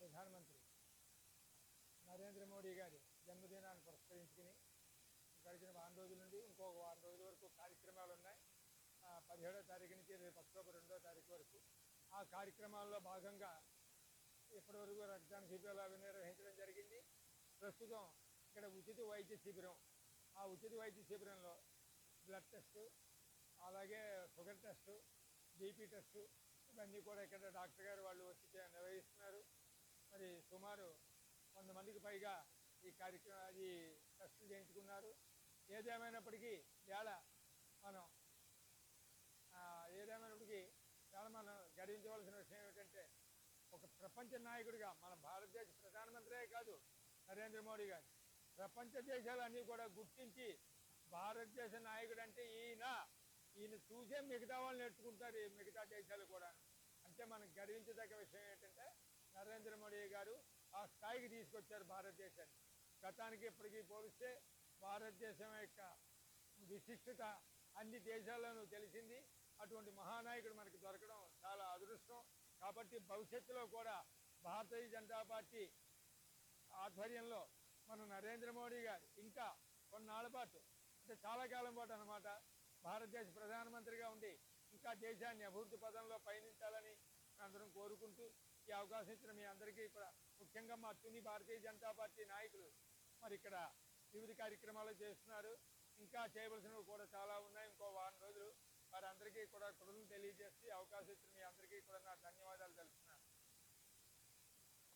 ప్రధానమంత్రి నరేంద్ర మోడీ గారి జన్మదినాన్ని పురస్కరించుకుని గడిచిన వారం రోజుల నుండి ఇంకొక వారం రోజుల వరకు కార్యక్రమాలు ఉన్నాయి. ఆ, పదిహేడో తారీఖు నుంచి రేపు అక్టోబర్ రెండో తారీఖు వరకు ఆ కార్యక్రమాల్లో భాగంగా ఇప్పటివరకు రక్తదాన శిబిరాలు అవి నిర్వహించడం జరిగింది. ప్రస్తుతం ఇక్కడ ఉచిత వైద్య శిబిరం ఆ ఉచిత వైద్య శిబిరంలో బ్లడ్ టెస్ట్ అలాగే షుగర్ టెస్ట్ బీపీ టెస్ట్ ఇవన్నీ కూడా ఇక్కడ డాక్టర్ గారు వాళ్ళు వచ్చి నిర్వహిస్తున్నారు. మరి సుమారు వంద మందికి పైగా ఈ కార్యక్రమం ఈ టెస్టులు చేయించుకున్నారు. ఏదేమైనప్పటికీ వేళ మనం ఏదేమైనప్పటికీ చాలా మనం గర్వించవలసిన విషయం ఏమిటంటే ఒక ప్రపంచ నాయకుడిగా మన భారతదేశ ప్రధానమంత్రే కాదు నరేంద్ర మోడీ గారు. ప్రపంచ దేశాలన్నీ కూడా గుర్తించి భారతదేశ నాయకుడు అంటే ఈయన. ఈయన చూసే మిగతా వాళ్ళు నేర్చుకుంటారు ఈ మిగతా దేశాలు కూడా అంటే మనం గర్వించదగ్గ విషయం ఏంటంటే నరేంద్ర మోడీ గారు ఆ స్థాయికి తీసుకొచ్చారు భారతదేశాన్ని. గతానికి ఇప్పటికీ పోలిస్తే భారతదేశం యొక్క విశిష్టత అన్ని దేశాల్లోనూ తెలిసింది. అటువంటి మహానాయకుడు మనకి దొరకడం చాలా అదృష్టం. కాబట్టి భవిష్యత్తులో కూడా భారతీయ జనతా పార్టీ ఆధ్వర్యంలో మన నరేంద్ర మోడీ గారు ఇంకా కొన్నాళ్ళ పాటు అంటే చాలా కాలం పాటు అనమాట భారతదేశ ప్రధానమంత్రిగా ఉండి ఇంకా దేశాన్ని అభివృద్ధి పదంలో పయనించాలని అందరం కోరుకుంటూ ఈ అవకాశం ఇచ్చిన మీ అందరికీ కూడా ముఖ్యంగా మా తుని భారతీయ జనతా పార్టీ నాయకులు మరి ఇక్కడ వివిధ కార్యక్రమాలు చేస్తున్నారు. ఇంకా చేయవలసినవి కూడా చాలా ఉన్నాయి. ఇంకో వారం రోజులు వారందరికీ కూడా కృతజ్ఞతలు తెలియజేసి అవకాశం ఇచ్చిన మీ అందరికీ కూడా